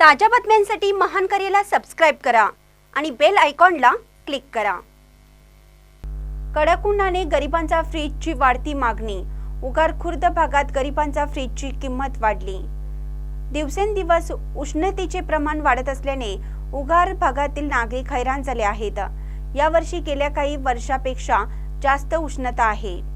ताज्या बातम्यांसाठी महान करेला सबस्क्राईब करा आणि बेल आयकॉनला क्लिक करा. कडक उन्हाने गरिबांचा फ्रीजची वाढती मागणी. उगार खुर्द भागात गरिबांचा फ्रीजची किंमत वाढली. दिवसेंदिवस उष्णतेचे प्रमाण वाढत असल्याने उगार भागातील नागरिक हैराण झाले आहेत. यावर्षी गेल्या काही वर्षापेक्षा जास्त उष्णता आहे.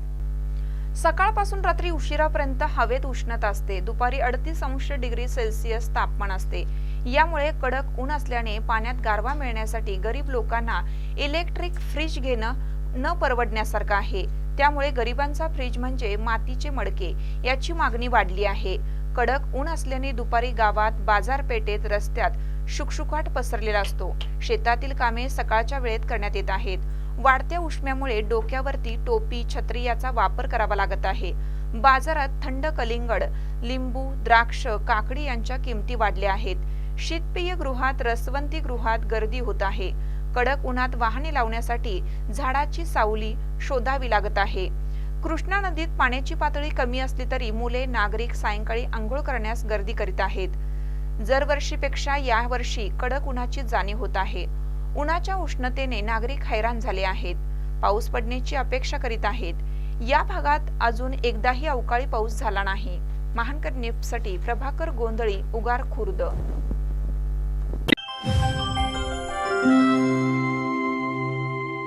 सकाळपासून रात्री उशिरापर्यंत हवेत उष्णता असते. दुपारी अडतीस अंश डिग्री सेल्सिअस तापमान असते. यामुळे कडक ऊन असल्याने पाण्यात गारवा मिळण्यासाठी गरीब लोकांना इलेक्ट्रिक फ्रीज घेणं न परवडण्यासारखं आहे. त्यामुळे गरिबांचा फ्रीज म्हणजे मातीचे मडके याची मागणी वाढली आहे. कडक ऊन असल्याने दुपारी गावात बाजारपेठेत रस्त्यात शुकशुकाट पसरलेला असतो. शेतातील कामे सकाळच्या वेळेत करण्यात येत आहेत. वाढत्या उष्म्यामुळे डोक्यावरती टोपी छत्री याचा वापर करावा लागत आहे. बाजारात थंड कलिंगड लिंबू द्राक्ष काकडी यांच्या किमती वाढल्या आहेत. शीतपेय गृहात रसवंती गृहात गर्दी होत आहे. कडक उन्हात वाहने लावण्यासाठी झाडाची सावली शोधावी लागत आहे. कृष्णा नदीत पाण्याची पातळी कमी असली तरी मुले नागरिक सायंकाळी आंघोळ करण्यास गर्दी करीत आहेत. दरवर्षीपेक्षा यावर्षी कडक उन्हाची जाणीव होत आहे. उन्हाच्या उष्णतेने नागरिक हैराण झाले आहेत. पाऊस पडण्याची अपेक्षा करीत आहेत. या भागात अजून एकदाही अवकाळी पाऊस झाला नाही. महानकर न्यूजसाठी प्रभाकर गोंधळी उगार खुर्द